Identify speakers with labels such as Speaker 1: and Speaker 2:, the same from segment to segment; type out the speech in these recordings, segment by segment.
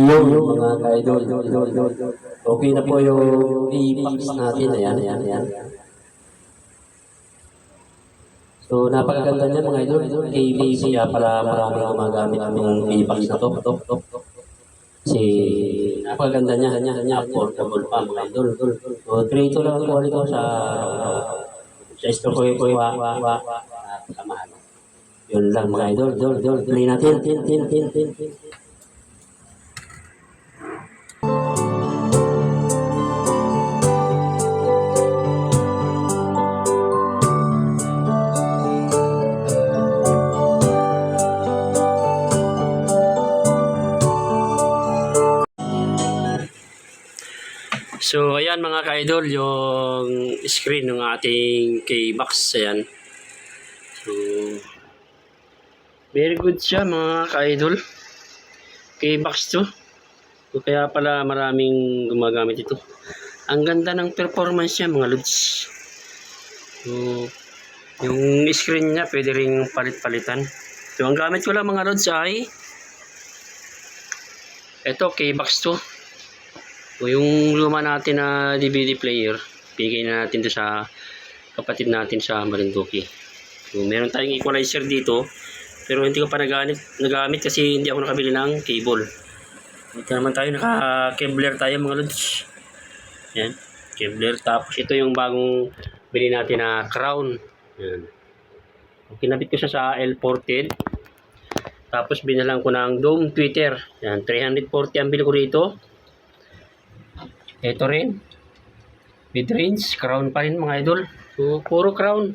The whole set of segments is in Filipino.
Speaker 1: Yung mga ka-idol. Okay na po yung i-box natin. Ayan, ayan, ayan. So, napakaganda niya mga idol. K-Box siya para maraming gumagamit ng i-box na to. to, to, to. Kasi napakaganda niya, niya, niya, affordable pa mga idol. So, trade lang ang quality ko sa sa store ko ko wa wa wa. Yun lang mga idol, idol, idol. Play natin, tin, tin, tin, tin, tin. So, ayan mga ka-idol, yung screen ng ating K-Box. Ayan. So, very good siya mga ka-idol. K-Box to. So, kaya pala maraming gumagamit ito. Ang ganda ng performance niya mga lods. So, yung screen niya pwede ring palit-palitan. So, ang gamit ko lang mga lods ay ito, K-Box to. O yung luma natin na DVD player, bigay na natin to sa kapatid natin sa Marinduque. So, meron tayong equalizer dito, pero hindi ko pa nagamit, nagamit kasi hindi ako nakabili ng cable. Dito naman tayo, naka-kebler tayo mga lods. Yan, kebler. Tapos ito yung bagong bili natin na crown. Yan. Kinabit ko siya sa L40. Tapos binalang ko ng Dome Twitter. Yan, 340 ang bili ko rito. Ito rin. Mid-range, crown pa rin mga idol. So, puro crown.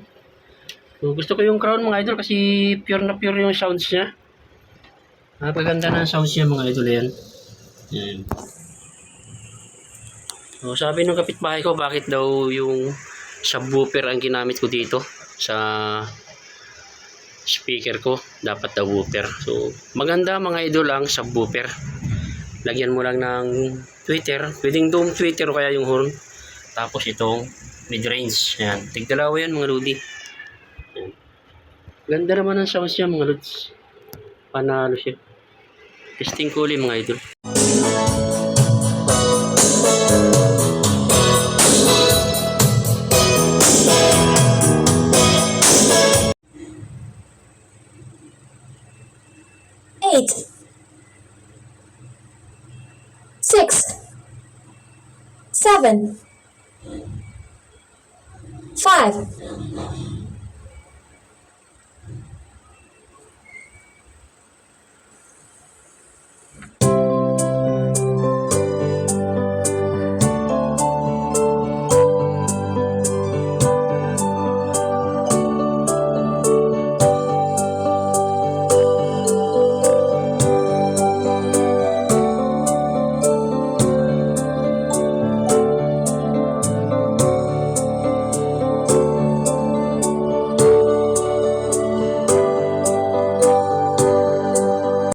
Speaker 1: So, gusto ko yung crown mga idol kasi pure na pure yung sounds niya. Napaganda na ang sounds niya mga idol yan. Yan. So, sabi ng kapitbahay ko bakit daw yung subwoofer ang ginamit ko dito sa speaker ko. Dapat daw woofer. So, maganda mga idol ang subwoofer. Lagyan mo lang ng tweeter. Pwedeng dome tweeter o kaya yung horn. Tapos itong mid-range. Yan. Tigdalawa yan mga lodi. Yan. Ganda naman ang sounds niya mga lods. Panalo siya. Testing ko ulit mga idol.
Speaker 2: eight, seven, five,